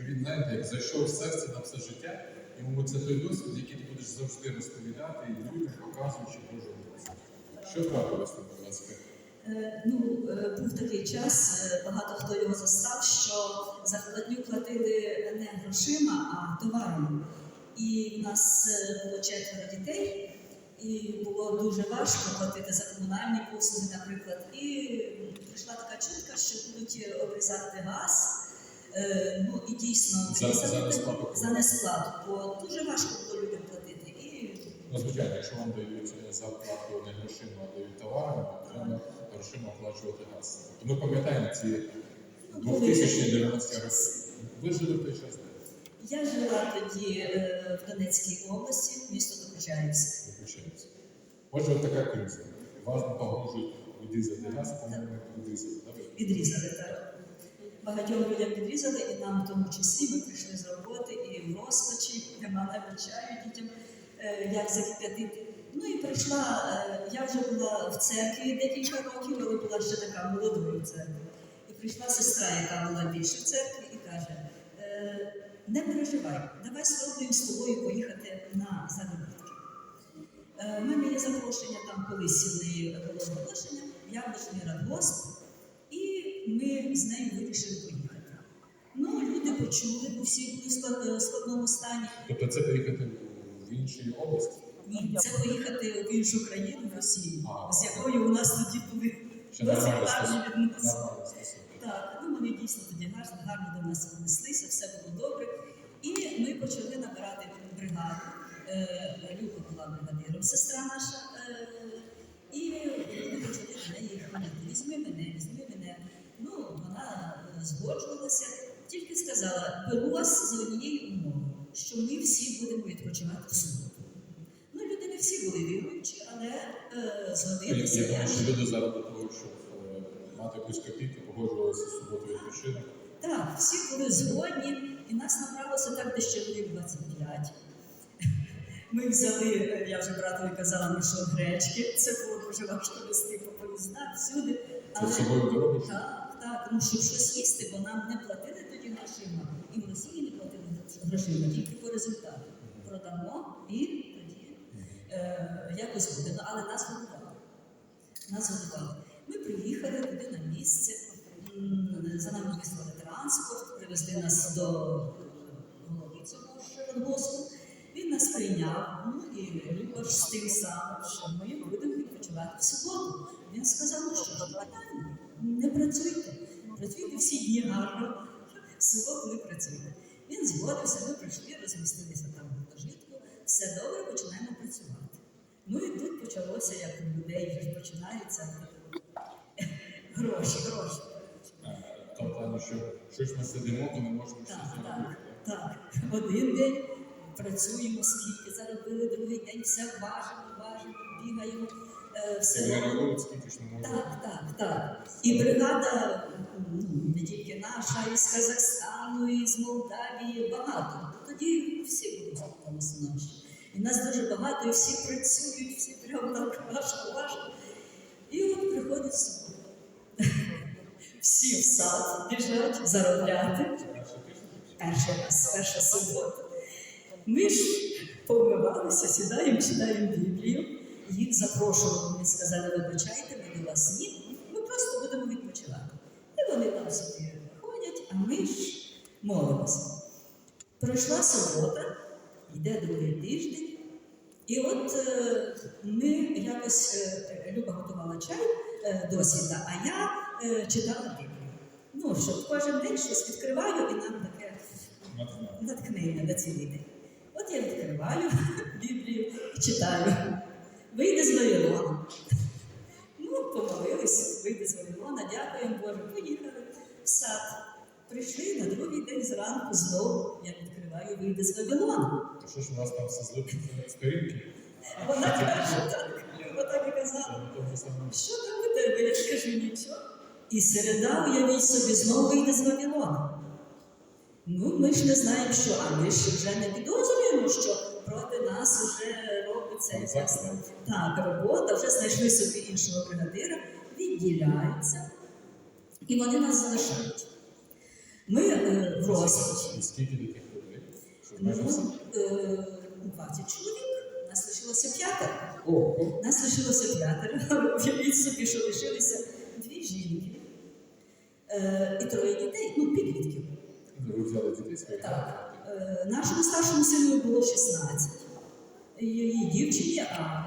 що він, знаєте, як зайшов в серце на все життя, йому це той досвід, який ти будеш завжди розповідати і людям, показуючи Божу милість. Що трапилось там, будь ласка? Е, Ну, е, був такий час, е, багато хто його застав, що зарплатню платили не грошима, а товарами. І в нас було четверо дітей, і було дуже важко платити за комунальні послуги, наприклад. І прийшла така чутка, що будуть обрізати газ. Е, Ну і дійсно За- за несплату. за несплату, бо дуже важко було людям платити. І Ну, звичайно, якщо вам дають е, зарплату не грошима, а дають товарами, то треба грошима оплачувати газ. Ми пам'ятаємо ці 2090 роки. Ви жили в той час, я жила тоді е, в Донецькій області, місто виключається. Отже, от така криза. Вас погрожують відрізати газ, по-моєму, відрізати. да, ви? Відрізали так. Багатьом людям відрізали, і нам в тому числі ми прийшли з роботи і в розпачі, навіть чаю дітям, е, як закип'ятити. Ну і прийшла, е, я вже була в церкві декілька років, але була ще така молодою церкві. І прийшла сестра, яка була більше в церкві, і каже: «Е, не переживай, давай спробуємо з тобою поїхати на заробітки. У мене є запрошення там колись неї було оголошення, яблучний радгосп, і ми з нею вирішили поїхати. Ну, люди почули, бо всі були в складному стані. Тобто це поїхати в інші області? Ні, це поїхати в іншу країну, в Росію, А. з якою у нас тоді були досить гарні відносини. Так, ну вони дійсно тоді гарно, гарно до нас віднеслися, все було добре. І ми почали набирати бригаду. Е, Люба була бригадиром, сестра наша. Згоджувалася, тільки сказала, беру вас за однією умовою, що ми всі будемо відпочивати в суботу. Ну, люди не всі були віруючі, але е, згодилися. я думаю, що люди зараз до того, щоб е, мати якусь копійку, погоджувалися з суботу відпочинок. Так, всі були згодні, і нас набралося так десь чоловік 25. Ми взяли, я вже братові казала, мішок гречки. Це було дуже важко вести по поїздах всюди. Це собою дорогу? так, так, ну щоб щось їсти, бо нам не платили тоді грошима. І в Росії не платили грошима, тільки по результату. Продамо і тоді е, якось буде. Ну, але нас годували. Нас годували. Ми приїхали туди на місце, за нами вислали транспорт, привезли нас до голови цього радгоспу. Він нас прийняв, ну і Люба з тим самим, що ми будемо відпочивати в суботу. Він сказав, ну що питання, не працюйте, працюйте всі дні гарно, суботу не працюйте. Він згодився, ми прийшли, розмістилися там в гуртожитку, все добре, починаємо працювати. Ну і тут почалося, як у людей вже ж починаються гроші, гроші. Плані, що щось ми сидимо, то не можемо щось Так, зробити. так, так. Один день працюємо, скільки заробили, другий день все важимо, важимо, бігаємо. Е, можемо. так, так, так. І бригада ну, не тільки наша, і з Казахстану, і з Молдавії, багато. Тоді всі були там основні. І нас дуже багато, і всі працюють, всі прямо так важко, важко. І от приходить субота. Всі в сад біжать заробляти. Перший раз, перша субота. Ми ж помивалися, сідаємо, читаємо Біблію. Запрошували, вони сказали, вибачайте, ми до вас ні, ми просто будемо відпочивати. І вони там собі ходять, а ми ж молимося. Пройшла субота, йде другий тиждень, і от е, ми якось е, Люба готувала чай е, досвіда, а я е, читала Біблію. Ну, що кожен день щось відкриваю, і нам таке натхнення на цілий день. От я відкриваю Біблію і читаю. Зранку знову. Я відкриваю, вийде з Вавилона. То що ж у нас там все злиплено сторінки? Вона каже, так, так і казала. Що там у тебе? Я скажу нічого. І середа, уявіть собі, знову вийде з Вавилона. Ну, ми ж не знаємо, що, а ми ж вже не підозрюємо, що проти нас вже робиться якась так, робота, вже знайшли собі іншого бригадира, відділяються, і вони нас залишають. Ми е, в розпачі. Скільки таких людей? Ну, е, 20 чоловік. Нас лишилося п'ятеро. Нас лишилося п'ятеро. Уявіть собі, що лишилися дві жінки е, і троє дітей, ну, підлітків. ви взяли дітей своїх? Так. Е, Нашому старшому сину було 16. Її дівчині, а